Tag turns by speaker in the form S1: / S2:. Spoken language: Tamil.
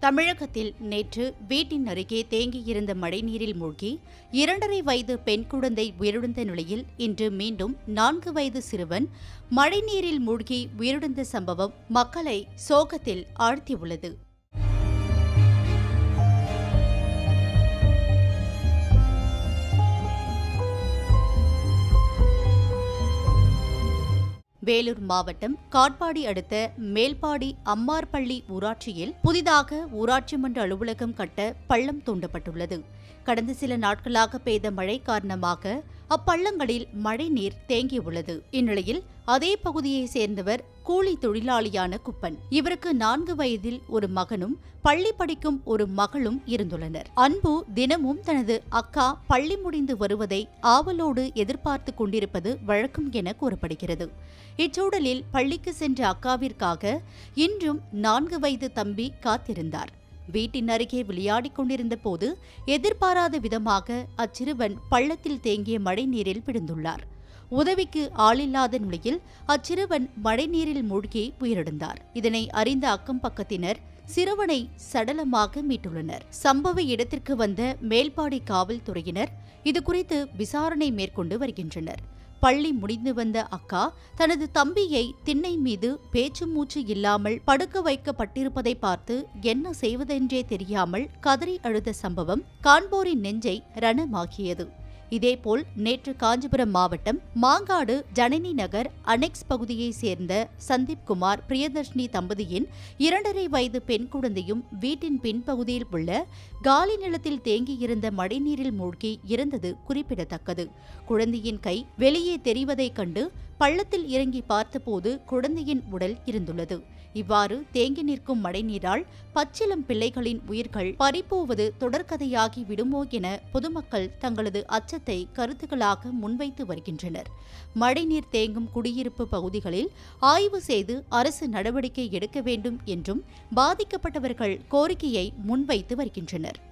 S1: தமிழகத்தில் நேற்று வீட்டின் அருகே தேங்கியிருந்த மழைநீரில் மூழ்கி இரண்டரை வயது பெண் குழந்தை உயிரிழந்த நிலையில் இன்று மீண்டும் நான்கு வயது சிறுவன் மழைநீரில் மூழ்கி உயிரிழந்த சம்பவம் மக்களை சோகத்தில் ஆழ்த்தியுள்ளது. வேலூர் மாவட்டம் காட்பாடி அடுத்த மேல்பாடி அம்மார்பள்ளி ஊராட்சியில் புதிதாக ஊராட்சி மன்ற அலுவலகம் கட்ட பள்ளம் தூண்டப்பட்டுள்ளது. கடந்த சில நாட்களாக பெய்த மழை காரணமாக அப்பள்ளங்களில் மழைநீர் தேங்கியுள்ளது. இந்நிலையில் அதே பகுதியைச் சேர்ந்தவர் கூலி தொழிலாளியான குப்பன். இவருக்கு நான்கு வயதில் ஒரு மகனும் பள்ளி படிக்கும் ஒரு மகளும் இருந்துள்ளனர். அன்பு தினமும் தனது அக்கா பள்ளி முடிந்து வருவதை ஆவலோடு எதிர்பார்த்து கொண்டிருப்பது வழக்கம் என கூறப்படுகிறது. இச்சூழலில் பள்ளிக்கு சென்ற அக்காவிற்காக இன்றும் நான்கு வயது தம்பி காத்திருந்தார். வீட்டின் அருகே விளையாடிக் கொண்டிருந்த போது எதிர்பாராத விதமாக அச்சிறுவன் பள்ளத்தில் தேங்கிய மழைநீரில் விழுந்துள்ளார். உதவிக்கு ஆளில்லாத நிலையில் அச்சிறுவன் மழைநீரில் மூழ்கி உயிரிழந்தார். இதனை அறிந்த அக்கம் பக்கத்தினர் சிறுவனை சடலமாக மீட்டுள்ளனர். சம்பவ இடத்திற்கு வந்த மேல்பாடி காவல்துறையினர் இதுகுறித்து விசாரணை மேற்கொண்டு வருகின்றனர். பள்ளி முடிந்து வந்த அக்கா தனது தம்பியை திண்ணை மீது பேச்சு மூச்சு இல்லாமல் படுக்க வைக்கப்பட்டிருப்பதை பார்த்து என்ன செய்வதென்றே தெரியாமல் கதறி அழுத சம்பவம் காண்போரின் நெஞ்சை ரணமாக்கியது. இதேபோல் நேற்று காஞ்சிபுரம் மாவட்டம் மாங்காடு ஜனனி நகர் அனெக்ஸ் பகுதியைச் சேர்ந்த சந்தீப் குமார் பிரியதர்ஷினி தம்பதியின் இரண்டரை வயது பெண் குழந்தையும் வீட்டின் பின்பகுதியில் உள்ள காலி நிலத்தில் தேங்கியிருந்த மழைநீரில் மூழ்கி இறந்தது குறிப்பிடத்தக்கது. குழந்தையின் கை வெளியே தெரிவதைக் கண்டு பள்ளத்தில் இறங்கி பார்த்தபோது குழந்தையின் உடல் இருந்துள்ளது. இவ்வாறு தேங்கி நிற்கும் மழைநீரால் பச்சிலம் பிள்ளைகளின் உயிர்கள் பறிப்போவது தொடர்கதையாகி விடுமோ என பொதுமக்கள் தங்களது அச்சத்தை கருத்துக்களாக முன்வைத்து வருகின்றனர். மழைநீர் தேங்கும் குடியிருப்பு பகுதிகளில் ஆய்வு செய்து அரசு நடவடிக்கை எடுக்க வேண்டும் என்றும் பாதிக்கப்பட்டவர்கள் கோரிக்கையை முன்வைத்து வருகின்றனர்.